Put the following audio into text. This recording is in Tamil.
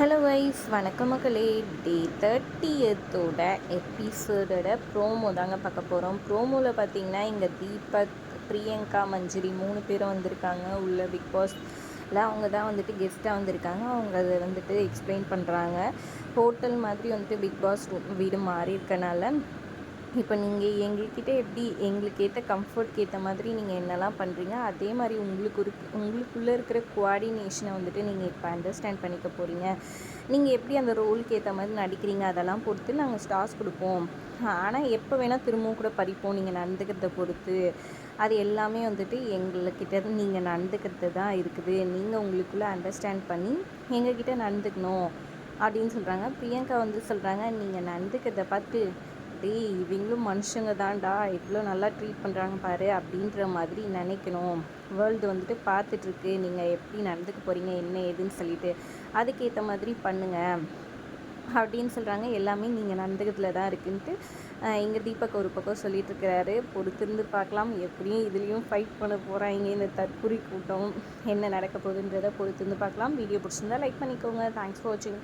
ஹலோ வைஸ் வணக்கம் மக்களே. டே தேர்ட்டியத்தோட எபிசோடோட ப்ரோமோ தாங்க பார்க்க போகிறோம் ப்ரோமோவில் பார்த்தீங்கன்னா இங்கே தீபக் பிரியங்கா மஞ்சரி மூணு பேரும் வந்திருக்காங்க. உள்ள பிக் பாஸ்ல அவங்க தான் வந்துட்டு கெஸ்ட்டாக வந்திருக்காங்க. அவங்க அதை வந்துட்டு எக்ஸ்பிளைன் பண்ணுறாங்க ஹோட்டல் மாதிரி வந்துட்டு பிக் பாஸ் வீடு மாறி இருக்கனால இப்போ நீங்கள் எங்கள்கிட்ட எப்படி எங்களுக்கு ஏற்ற கம்ஃபர்ட்க்கு ஏற்ற மாதிரி நீங்கள் என்னெல்லாம் பண்ணுறீங்க அதே மாதிரி உங்களுக்கு இருக்கு உங்களுக்குள்ளே இருக்கிற குவாடினேஷனை வந்துட்டு நீங்கள் இப்போ அண்டர்ஸ்டாண்ட் பண்ணிக்க போகிறீங்க நீங்கள் எப்படி அந்த ரோலுக்கு ஏற்ற மாதிரி நடிக்கிறீங்க அதெல்லாம் பொறுத்து நாங்கள் ஸ்டார்ஸ் கொடுப்போம். ஆனால் எப்போ வேணால் திரும்பவும் கூட படிப்போம் நீங்கள் நடந்துக்கிறத பொறுத்து. அது எல்லாமே வந்துட்டு எங்கள்கிட்ட நீங்கள் நடந்துக்கிறது தான் இருக்குது. நீங்கள் உங்களுக்குள்ளே அண்டர்ஸ்டாண்ட் பண்ணி எங்ககிட்ட நடந்துக்கணும் அப்படின்னு சொல்கிறாங்க. பிரியங்கா வந்து சொல்கிறாங்க நீங்கள் நடந்துக்கிறத பார்த்து டேய் இவங்களும் மனுஷங்க தான்டா. இவ்வளோ நல்லா ட்ரீட் பண்ணுறாங்க பாரு அப்படின்ற மாதிரி நினைக்கணும். வேர்ல்டு வந்துட்டு பார்த்துட்ருக்கு. நீங்கள் எப்படி நடந்துக்க போகிறீங்க என்ன ஏதுன்னு சொல்லிட்டு. அதுக்கேற்ற மாதிரி பண்ணுங்கள் அப்படின்னு சொல்கிறாங்க எல்லாமே நீங்கள் நடந்துக்கிறதுல தான் இருக்குன்ட்டு இங்கே தீபக் ஒரு பக்கம் சொல்லிட்டு இருக்கிறாரு பொறுத்திருந்து பார்க்கலாம். எப்படியும் இதுலேயும் ஃபைட் பண்ண போகிறாங்க இந்த தற்குறி கூட்டம் என்ன நடக்க போகுதுன்றதை பொறுத்திருந்து பார்க்கலாம். வீடியோ பிடிச்சிருந்தா லைக் பண்ணிக்கோங்க. தேங்க்ஸ் ஃபார் வாட்சிங்